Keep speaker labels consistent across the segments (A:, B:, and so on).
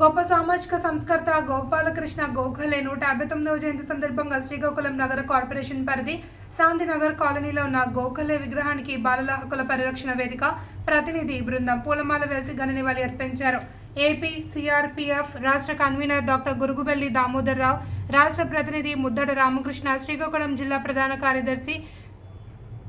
A: గొప్ప సామాజిక సంస్కర్త గోపాలకృష్ణ గోఖలే నూట యాభై తొమ్మిదవ జయంతి సందర్భంగా శ్రీకాకుళం నగర కార్పొరేషన్ పరిధి శాంతినగర్ కాలనీలో ఉన్న గోఖలే విగ్రహానికి బాలల హక్కుల పరిరక్షణ వేదిక ప్రతినిధి బృందం పూలమాల వేసి ఘన నివాళి అర్పించారు. ఏపీ సిఆర్పిఎఫ్ రాష్ట్ర కన్వీనర్ డాక్టర్ గురుగుబెల్లి దామోదర్ రావు రాష్ట్ర ప్రతినిధి ముద్దడ రామకృష్ణ శ్రీకాకుళం జిల్లా ప్రధాన కార్యదర్శి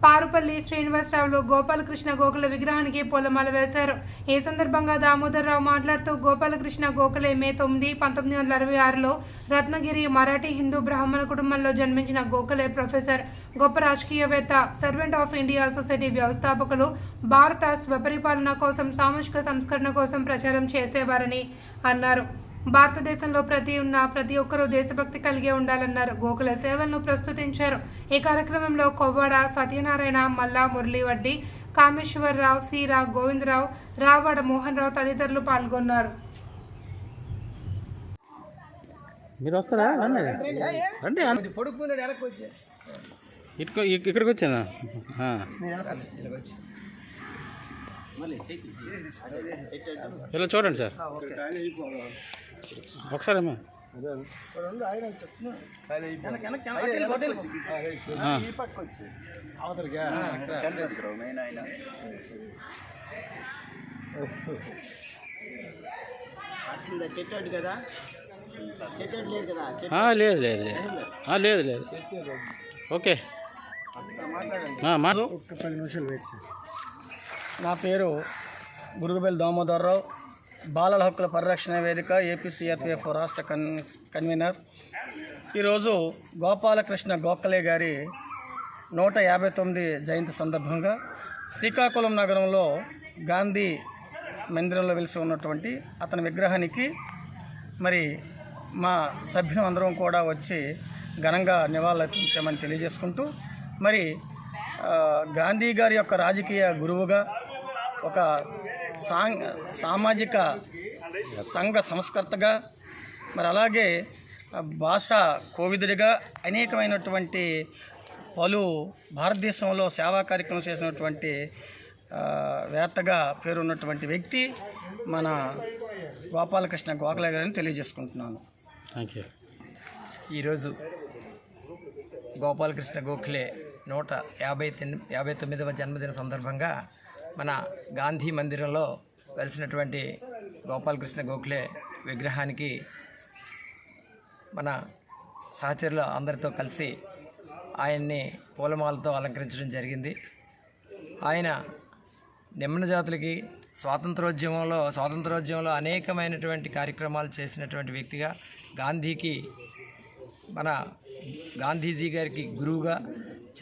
A: పారుపల్లి శ్రీనివాసరావులు గోపాలకృష్ణ గోఖల విగ్రహానికి పూలమాల వేశారు. ఈ సందర్భంగా దామోదరరావు మాట్లాడుతూ గోపాలకృష్ణ గోఖలే మే తొమ్మిది పంతొమ్మిది వందల అరవై ఆరులో రత్నగిరి మరాఠీ హిందూ బ్రాహ్మణ కుటుంబంలో జన్మించిన గోఖలే ప్రొఫెసర్. గొప్ప రాజకీయవేత్త సర్వెంట్ ఆఫ్ ఇండియా సొసైటీ వ్యవస్థాపకులు భారత స్వపరిపాలన కోసం సామాజిక సంస్కరణ కోసం ప్రచారం చేసేవారని అన్నారు. భారతదేశంలో ప్రతి ఉన్న ప్రతి ఒక్కరూ దేశభక్తి కలిగి ఉండాలన్నారు. గోకుల సేవలను ప్రస్తుతించారు. ఈ కార్యక్రమంలో కొవ్వాడ సత్యనారాయణ మల్లా మురళీవడ్డి కామేశ్వరరావు సీరా గోవిందరావు రావాడ మోహన్ రావు తదితరులు పాల్గొన్నారు.
B: మీరు వస్తారా? రండి. ఇక్కడికి వచ్చానా. ఇలా చూడండి సార్. ఒకసారి.
C: చెట్టు కదా? చెట్టు లేదు కదా?
B: ఆ, లేదు లేదు లేదు. ఆ, లేదు లేదు. ఓకే. ఆ, మా
D: నా పేరు గురుగుబెల్ దామోదర్రావు బాలల హక్కుల పరిరక్షణ వేదిక ఏపీసీఆర్పీఎఫ్ రాష్ట్ర కన్ కన్వీనర్. ఈరోజు గోపాలకృష్ణ గోఖలే గారి నూట యాభై తొమ్మిది జయంతి సందర్భంగా శ్రీకాకుళం నగరంలో గాంధీ మందిరంలో వెలిసి ఉన్నటువంటి అతని విగ్రహానికి మరి మా సభ్యులు అందరం కూడా వచ్చి ఘనంగా నివాళులర్పించామని తెలియజేసుకుంటూ మరి గాంధీ గారి యొక్క రాజకీయ గురువుగా ఒక సామాజిక సంఘ సంస్కర్తగా మరి అలాగే భాష కోవిదుడిగా అనేకమైనటువంటి పలు భారతదేశంలో సేవా కార్యక్రమం చేసినటువంటి వేత్తగా పేరున్నటువంటి వ్యక్తి మన గోపాలకృష్ణ గోఖలే గారిని తెలియజేసుకుంటున్నాను.
B: థ్యాంక్ యూ
E: ఈరోజు గోపాలకృష్ణ గోఖలే నూట యాభై తొమ్మిది యాభై తొమ్మిదవ జన్మదిన సందర్భంగా మన గాంధీ మందిరంలో వెలిసినటువంటి గోపాలకృష్ణ గోఖలే విగ్రహానికి మన సహచరులు అందరితో కలిసి ఆయన్ని పూలమాలతో అలంకరించడం జరిగింది. ఆయన నిమ్మన జాతులకి స్వాతంత్రోద్యమంలో స్వాతంత్రోద్యమంలో అనేకమైనటువంటి కార్యక్రమాలు చేసినటువంటి వ్యక్తిగా గాంధీకి మన గాంధీజీ గారికి గురువుగా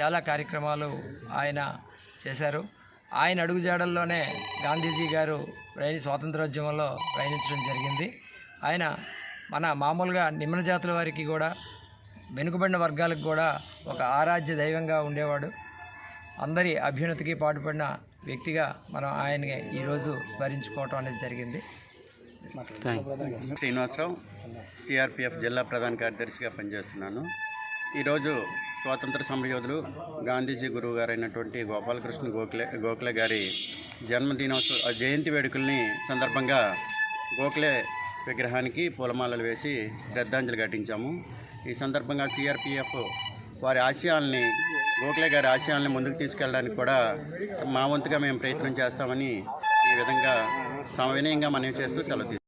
E: చాలా కార్యక్రమాలు ఆయన చేశారు. ఆయన అడుగుజాడల్లోనే గాంధీజీ గారు రైలు స్వాతంత్రోద్యమంలో ప్రయాణించడం జరిగింది. ఆయన మన మామూలుగా నిమ్న జాతుల వారికి కూడా వెనుకబడిన వర్గాలకు కూడా ఒక ఆరాధ్య దైవంగా ఉండేవాడు. అందరి అభ్యున్నతికి పాటుపడిన వ్యక్తిగా మనం ఆయన్ని ఈరోజు స్మరించుకోవటం అనేది జరిగింది.
B: థ్యాంక్
C: శ్రీనివాసరావు సిఆర్పిఎఫ్ జిల్లా ప్రధాన కార్యదర్శిగా పనిచేస్తున్నాను. ఈరోజు స్వాతంత్ర సమరయోధులు గాంధీజీ గురువు గారైనటువంటి గోపాలకృష్ణ గోఖలే గోఖలే గారి జన్మదినోత్సవ జయంతి వేడుకల్ని సందర్భంగా గోఖలే విగ్రహానికి పూలమాలలు వేసి శ్రద్ధాంజలి ఘటించాము. ఈ సందర్భంగా సిఆర్పిఎఫ్ వారి ఆశయాల్ని గోఖలే గారి ఆశయాల్ని ముందుకు తీసుకెళ్ళడానికి కూడా మా వంతుగా మేము ప్రయత్నం చేస్తామని ఈ విధంగా సమవినయంగా మనవి చేస్తూ సెలవు